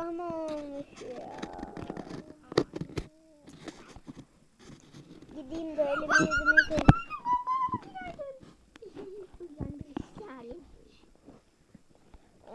mı olmuş ya? Gideyim de elimi yüzümü yıkayayım.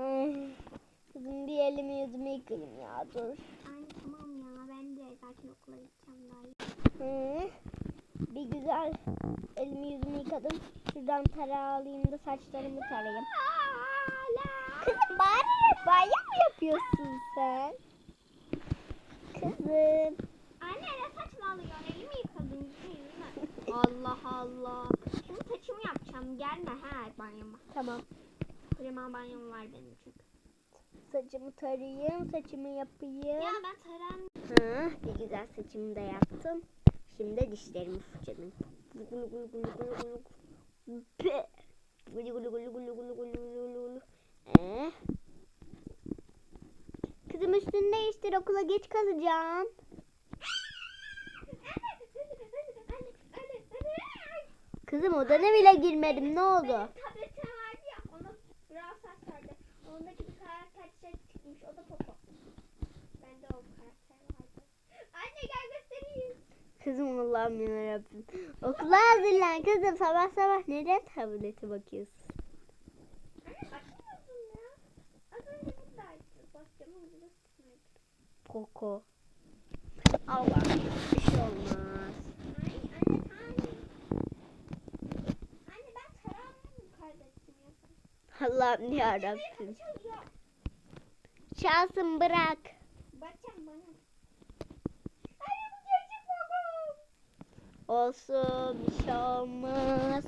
Ay, Kızım bir elimi yüzümü yıkayayım ya dur. Ay tamam ya ben de zaten okula gideceğim daha. Hı. Bir güzel elimi yüzümü yıkadım. Şuradan tarağı alayım da saçlarımı tarayayım. Kızım bari mı yapıyorsun sen? Kızım. Anne ne saçmalıyorsun elimi yüzümü. Allah Allah. Şimdi saçımı yapacağım gelme ha banyoma. Tamam. Kocaman banyom var benim çünkü. Saçımı tarayayım, saçımı yapayım. Ya ben taran Ha, bir güzel saçımı da yaptım. Şimdi dişlerimi fırçaladım. Gulu gulu gulu gulu gulu gulu. Pe. Gulu gulu gulu gulu gulu gulu gulu gulu. Kızım üstünü değiştir okula geç kalacağım. Kızım odana bile girmedim ne oldu? Tabletim vardı ya onu biraz saç vardı. Ondaki bir karakter çıkmış o da Poco. Bende o karakter vardı. Anne gel göstereyim. Kızım Allah'ım yarabbim. Okula hazırlan kızım sabah sabah neden tablete bakıyorsun? Anne bakmıyorsun ya. Az önce buradaydı. Bak camın burası. Koko. Allah bir şey olmaz. Allah'ım yarabbim. Çalsın bırak. Bakacağım bana. Anne bu gerçek babam. Olsun bir şey olmaz.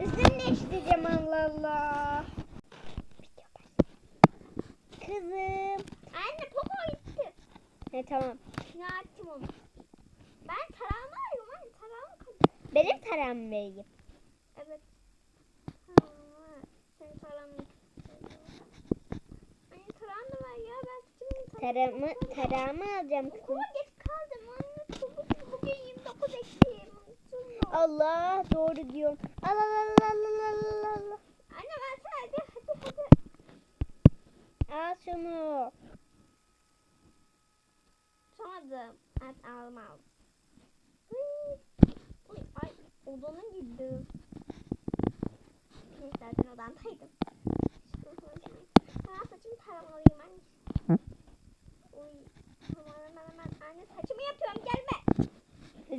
Üstünü değiştireceğim Allah Allah. Kızım. Anne Poco gitti. He tamam. Ne attım onu? Ben tarağımı arıyorum anne tarağımı kaybettim. Benim taram vereyim. Evet. Ha, senin tarağını Anne tarağını da ver ya ben şimdi Taramı, taramı alacağım kızım. Okula geç kaldım anne bugün 29 Ekim unuttum. Allah doğru diyorum. Al al al al al al al. Anne ben sana hadi hadi hadi. Al şunu. Tutamadım. Evet aldım. Uy, ay odana girdim. Neyse zaten odamdaydım. Ben saçımı taramalıyım anne. Uy. Hemen hemen hemen. Anne saçımı yapıyorum gelme.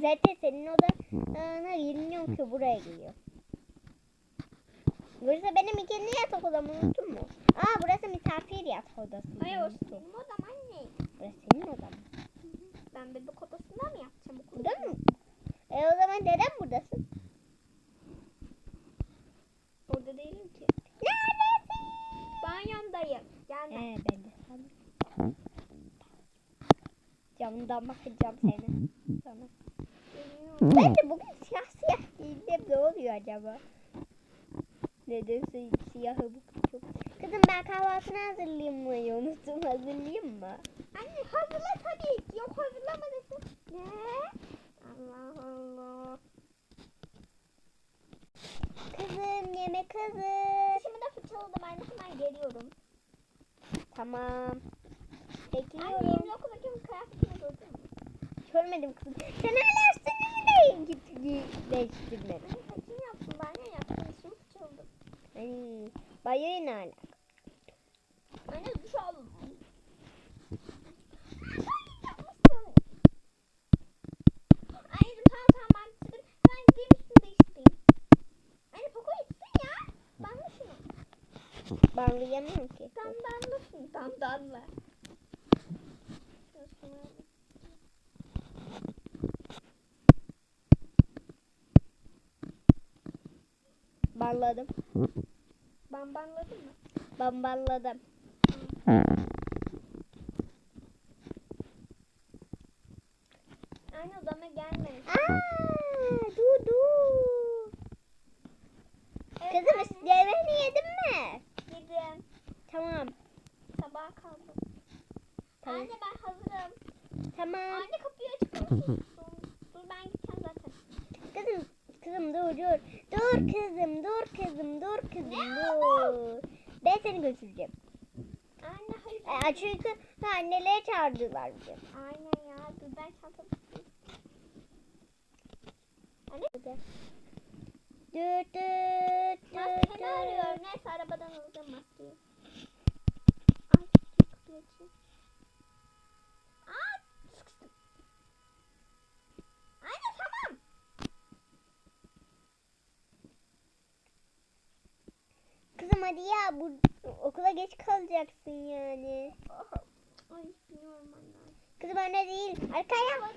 Zaten senin odana girmiyorum ki buraya geliyor. Burası benim ikinci yatak odam burası misafir yatak odası. Ay o unuttum. benim odam anne. Burası senin odan. Ben bebek odasında mı yapacağım okulu? Burada mı? E o zaman neden buradasın? Orada değilim ki. Neredesin? Banyomdayım. Gelme. Ee ben de sandım. Camdan bakacağım seni. Sana. Ben de bugün siyah siyah giyindim. Ne oluyor acaba? Nedense siyahı bu ben kahvaltını hazırlayayım mı? Unuttum hazırlayayım mı? Anne hazırla tabii. Yok hazırlama desin. Ne? Allah Allah. Kızım yemek hazır. Dişimi de fırçaladım anne hemen geliyorum. Tamam. Anne Bekliyorum. 29 Ekim kıyafetini gördün mü? Görmedim kızım. Sen hala üstünü giy- değiştirmedin. Anne saçımı yaptım banyo yaptım dişimi fırçaladım. Ay, banyoyu ne Anne duş aldım. Anneciğim tamam tamam ben bitirdim. Hemen gideyim üstümü değiştireyim. Anne Poco gitsin ya. Ben de şunu. Bağlayamıyorum ki. Dandanla şunu. Dandanla. Bağladım. Bambanladın mı? Ben bağladım. Anne odama gelme. Aa, dur dur. Evet, Kızım anne. üstlerini yedin mi? Yedim. Tamam. Sabaha kaldım. Tamam. Anne ben hazırım. Tamam. Anne kapıyı açık mısın? Dur ben gideceğim zaten. Kızım, kızım dur dur. Dur kızım, dur kızım, dur kızım, Ne dur. Ben seni götüreceğim. E, çünkü anneleri çağırdılar bizi. Aynen ya. Çantamı tutayım. Anne. Düt düt düt Maskeni arıyorum. Neyse arabadan alacağım maskeyi. Ay kapıyı açayım. Kızım hadi ya bu okula geç kalacaksın yani. Ay bilmiyorum anne. Kızım öyle değil. Arkaya.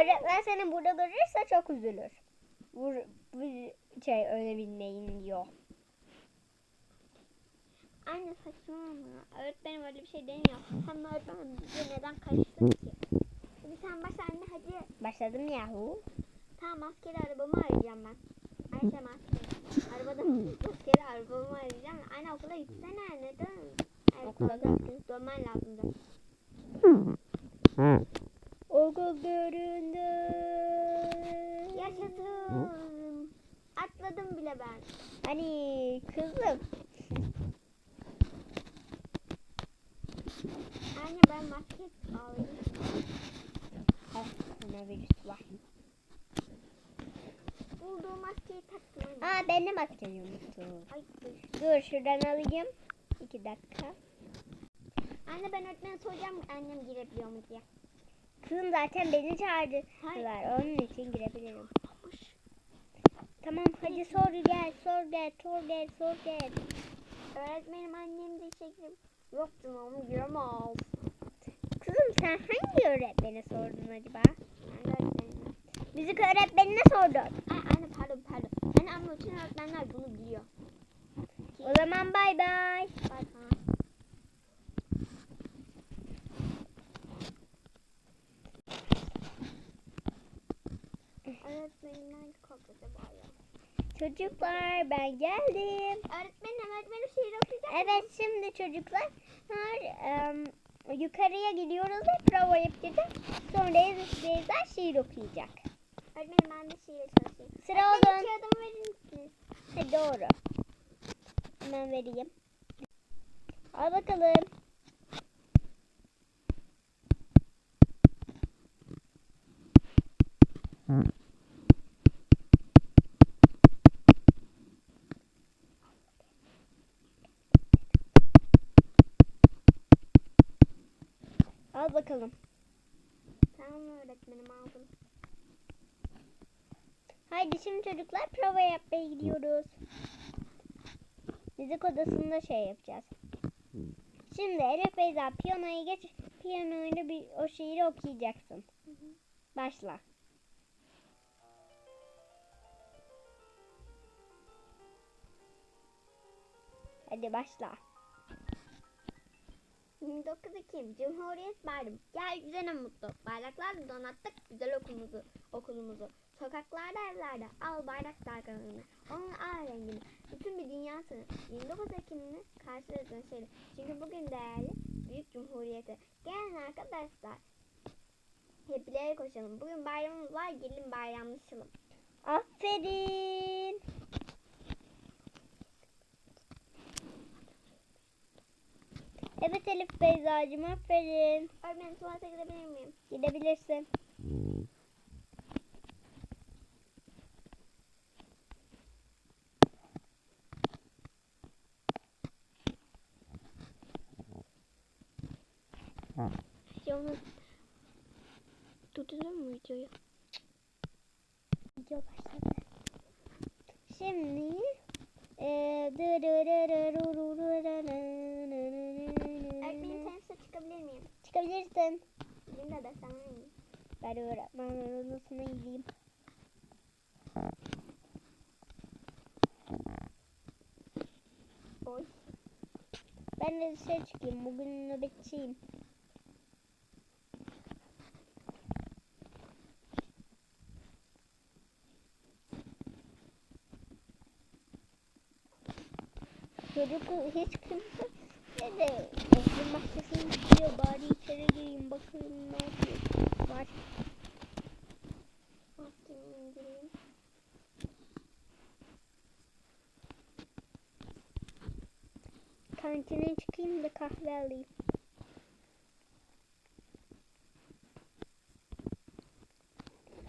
Öğretmen seni burada görürse çok üzülür. Bu, bu şey öyle bilmeyin diyor. Anne saçmalama. Öğretmenim öyle bir şey demiyor. Hem öğretmenim bize neden karıştın ki? Şimdi sen başla anne hadi. Başladım yahu. Tamam maskeli arabamı arayacağım ben. Ayşe maskeli. Arabada maskeli arabamı arayacağım. Anne okula gitsene neden? Dönmen lazımdı. Okul göründü. Yaşasın. Atladım bile ben. Hani kızım. Anne ben maske alayım. Koronavirüs var. Bulduğum maskeyi taktım. Aa ben de maskeyi unuttum. Ay dur. Dur şuradan alayım. İki dakika. Anne ben öğretmene soracağım annem girebiliyor mu diye. Kızım zaten beni çağırdılar. Onun için girebilirim. Tamam hadi sor gel sor gel sor gel sor gel. Öğretmenim annem de girip yok canım giremez. Kızım sen hangi öğretmene sordun acaba? Öğretmenim. Müzik öğretmenine sordun. Ay anne pardon pardon. Anne ama bütün öğretmenler bunu biliyor. O zaman bay bay. Bak ha. Çocuklar ben geldim. Öğretmenim öğretmenim şiir okuyacak Evet şimdi çocuklar em, yukarıya gidiyoruz ve prova yapacağız. Sonra Beyza şiir okuyacak. Öğretmenim ben de şiire çalışayım. Sıra Öğretmenim olun. kağıdımı verir misiniz? Ha, doğru. Hemen vereyim. Al bakalım. Al bakalım. Tamam öğretmenim aldım. Haydi şimdi çocuklar prova yapmaya gidiyoruz. Müzik odasında şey yapacağız. Şimdi Elif Beyza piyanoya geç. Piyanoyla bir o şiiri okuyacaksın. Başla. Hadi başla. 29 Ekim Cumhuriyet Bayramı. Yeryüzüne mutlu. Bayraklarla donattık güzel okulumuzu. okulumuzu. Sokaklarda evlerde al bayrak dalgalarını. Onun al rengini. Bütün bir dünyasını. 29 Ekim'ini karşıladığın şeyle. Çünkü bugün değerli büyük cumhuriyeti. Gelin arkadaşlar. Hep ileri koşalım. Bugün bayramımız var. Gelin bayramlaşalım. Aferin. Evet Elif Beyza'cığım aferin. Öğretmenim tuvalete gidebilir miyim? Gidebilirsin. Yolunu durdurur mu videoyu? Çıkabilirsin. Gideyim de dersem miyim? Ben öğretmen odasına gideyim. Oy. Ben de dışarı çıkayım. Bugün nöbetçiyim. Çocuk hiç kimse kahve alayım.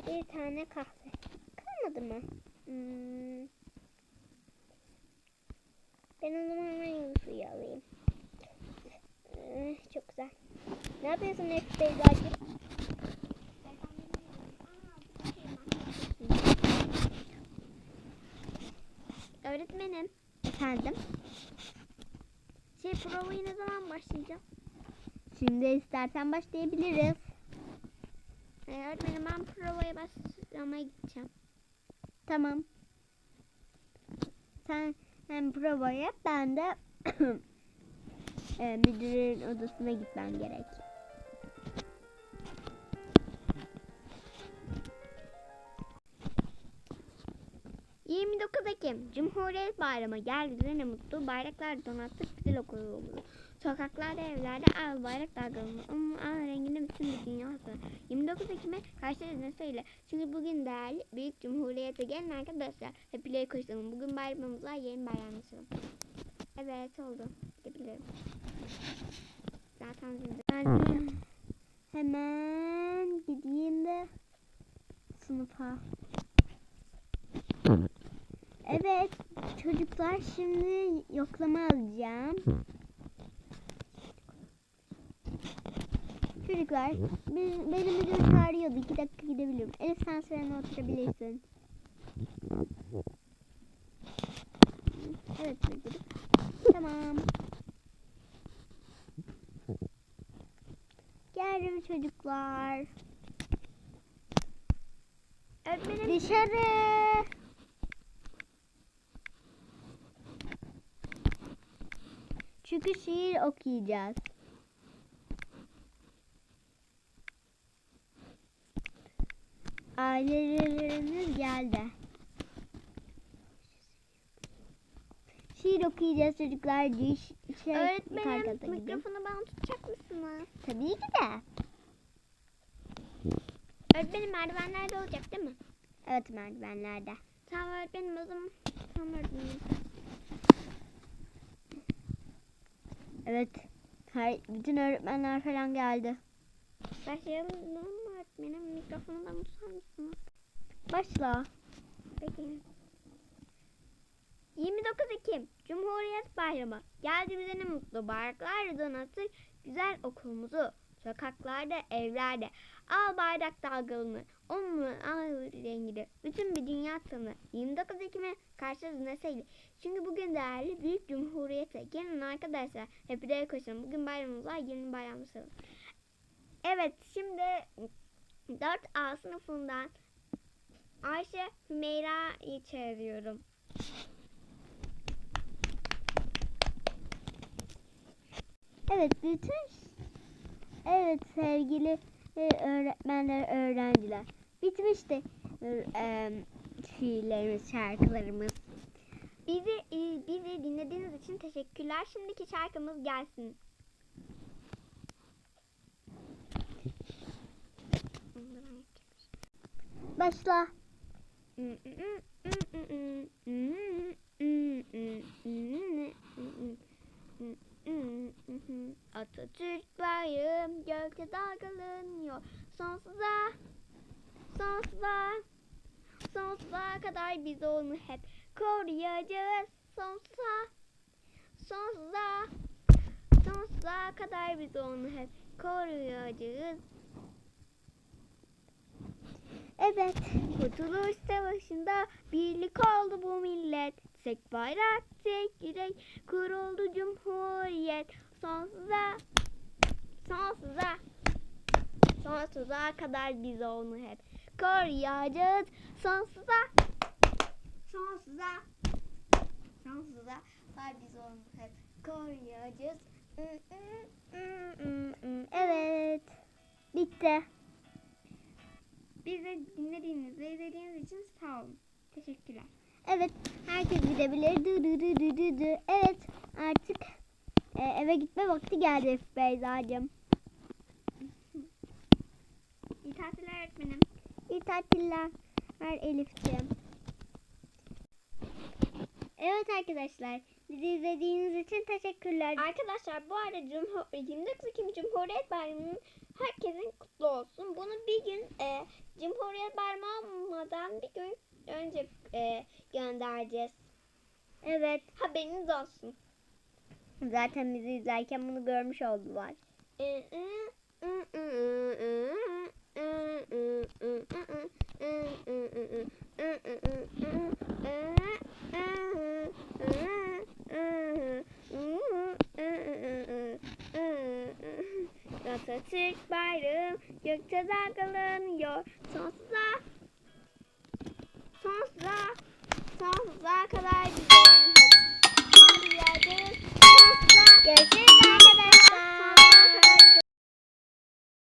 Bir tane kahve. Kalmadı mı? Hmm. Ben o zaman aynı suyu alayım. Ee, çok güzel. Ne yapıyorsun Efe Beyzacığım? Provayı ne zaman başlayacağım? Şimdi istersen başlayabiliriz. Ee, öğretmenim ben provaya başlamaya gideceğim. Tamam. Sen hem prova yap ben de e, müdürün odasına gitmem gerek. 29 Ekim Cumhuriyet Bayramı gel bize ne mutlu bayraklar donattık güzel okulumuzu. Sokaklarda evlerde al bayrak dalgalanıyor. Onun al renginde bütün bir dünyası. 29 Ekim'e karşılarız neşeyle. Çünkü bugün değerli büyük cumhuriyete gelin arkadaşlar. Hep birlikte koşalım. Bugün bayramımız var yarın bayramlaşalım. Evet oldu. Gidebilirim. Zaten. Ben hemen gideyim de sınıfa. Evet çocuklar şimdi yoklama alacağım. Çocuklar bir, beni müdür çağırıyordu. İki dakika gidebilirim. Elif sen sırana oturabilirsin. Evet müdürüm. Tamam. Geldim çocuklar. Öğretmenim Dışarı. Çünkü şiir okuyacağız. Aileleriniz geldi. Şiir okuyacağız çocuklar. Diş, şey, Öğretmenim mikrofonu bana tutacak mısınız? Tabii ki de. Öğretmenim merdivenlerde olacak değil mi? Evet merdivenlerde. Tamam öğretmenim o zaman. Tamam öğretmenim. Evet. Her, bütün öğretmenler falan geldi. Başlayalım mı öğretmenim? Mikrofonu da tutar mısınız? Başla. Peki. 29 Ekim Cumhuriyet Bayramı. Geldi bize ne mutlu bayraklar donattık güzel okulumuzu. Sokaklarda, evlerde al bayrak dalgalanır. Onun al rengini. Bütün bir dünya tanır. 29 Ekim'e karşılarız neşeyle. Çünkü bugün değerli büyük cumhuriyete. Gelin arkadaşlar hep birlikte koşalım. Bugün bayramımız var. Gelin bayramlaşalım. Evet şimdi 4A sınıfından Ayşe Hümeyra'yı çağırıyorum. Evet bütün evet sevgili e, öğretmenler öğrenciler bitmişti e, şiirlerimiz şarkılarımız Bizi e, bizi dinlediğiniz için teşekkürler. Şimdiki şarkımız gelsin. başla Atatürk bayım gökte dalgalanıyor. Sonsuza sonsuza sonsuza kadar biz onu hep koruyacağız. Sonsuza sonsuza sonsuza kadar biz onu hep koruyacağız. Evet Kurtuluş Savaşı'nda birlik oldu bu millet. Tek bayrak, tek yürek, kuruldu cumhuriyet. Sonsuza, sonsuza, sonsuza kadar biz onu hep koruyacağız. Sonsuza, sonsuza, sonsuza kadar biz onu hep koruyacağız. evet bitti Bizi dinlediğiniz ve izlediğiniz için sağ olun. Teşekkürler. Evet herkes gidebilir dı dı dı dı dı dı. evet artık e, eve gitme vakti geldi Beyza'cığım İyi tatiller öğretmenim. İyi tatiller ver Elif'ciğim evet arkadaşlar Bizi izlediğiniz için teşekkürler. Arkadaşlar bu arada Cumhur 29 Ekim Cumhuriyet Bayramı'nın herkesin kutlu olsun. Bunu bir gün e, Cumhuriyet Bayramı olmadan bir gün önce e, göndereceğiz. Evet. Haberiniz olsun. Zaten bizi izlerken bunu görmüş oldular. Atatürk bayrağı gökte dalgalanıyor sonsuza